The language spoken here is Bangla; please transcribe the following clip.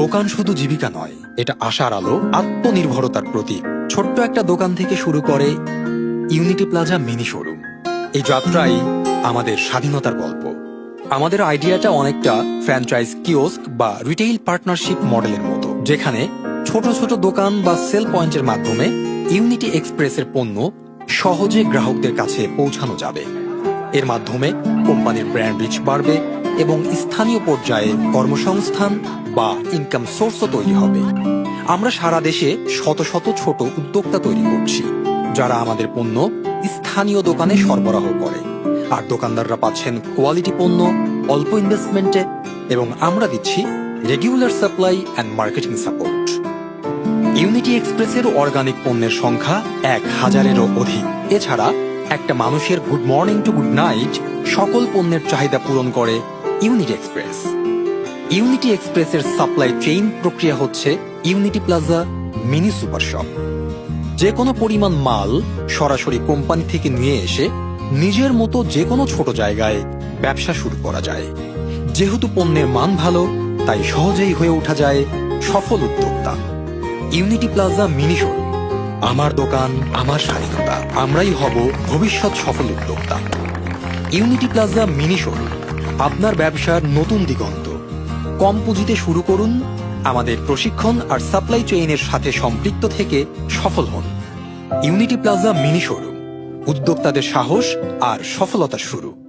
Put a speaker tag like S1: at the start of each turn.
S1: দোকান শুধু জীবিকা নয়, এটা আশার আলো, আত্মনির্ভরতার প্রতীক। ছোট্ট একটা দোকান থেকে শুরু করে ইউনিটি প্লাজা মিনি শোরুম এই যাত্রাই আমাদের স্বাধীনতার গল্প। আমাদের আইডিয়াটা অনেকটা ফ্র্যাঞ্চাইজ কিওস্ক বা রিটেইল পার্টনারশিপ মডেলের মতো, যেখানে ছোট ছোট দোকান বা সেল পয়েন্টের মাধ্যমে ইউনিটি এক্সপ্রেসের পণ্য সহজে গ্রাহকদের কাছে পৌঁছানো যাবে। এর মাধ্যমে কোম্পানির ব্র্যান্ড রিচ বাড়বে এবং স্থানীয় পর্যায়ে কর্মসংস্থান বা ইনকাম সোর্সও তৈরি হবে। আমরা সারা দেশে শত শত ছোট উদ্যোক্তা তৈরি করছি, যারা আমাদের পণ্য স্থানীয় দোকানে সরবরাহ করে। আর দোকানদাররা পাচ্ছেন কোয়ালিটি পণ্য, অল্প ইনভেস্টমেন্টে এবং আমরা দিচ্ছি regular supply and marketing support unity এক্সপ্রেসের অর্গানিক পণ্যের সংখ্যা এক হাজারেরও অধিক। এছাড়া একটা মানুষের good morning to good night সকল পণ্যের চাহিদা পূরণ করে ইউনিটি এক্সপ্রেস ইউনিটি এক্সপ্রেসের সাপ্লাই চেইন প্রক্রিয়া হচ্ছে unity plaza mini super shop যে কোনো পরিমাণ মাল সরাসরি কোম্পানি থেকে নিয়ে এসে নিজের মতো যে কোনো ছোট জায়গায় ব্যবসা শুরু করা যায়। যেহেতু পণ্যের মান ভালো, তাই সহজেই হয়ে ওঠা যায় সফল উদ্যোক্তা। ইউনিটি প্লাজা মিনি শোরুম আমার দোকান, আমার স্বাধীনতা। আমরাই হব ভবিষ্যৎ সফল উদ্যোক্তা। ইউনিটি প্লাজা মিনি শোরুম আপনার ব্যবসার নতুন দিগন্ত। কম পুঁজিতে শুরু করুন, আমাদের প্রশিক্ষণ আর সাপ্লাই চেইনের সাথে সম্পৃক্ত থেকে সফল হন। ইউনিটি প্লাজা মিনি শোরুম, উদ্যোক্তাদের সাহস আর সফলতা শুরু।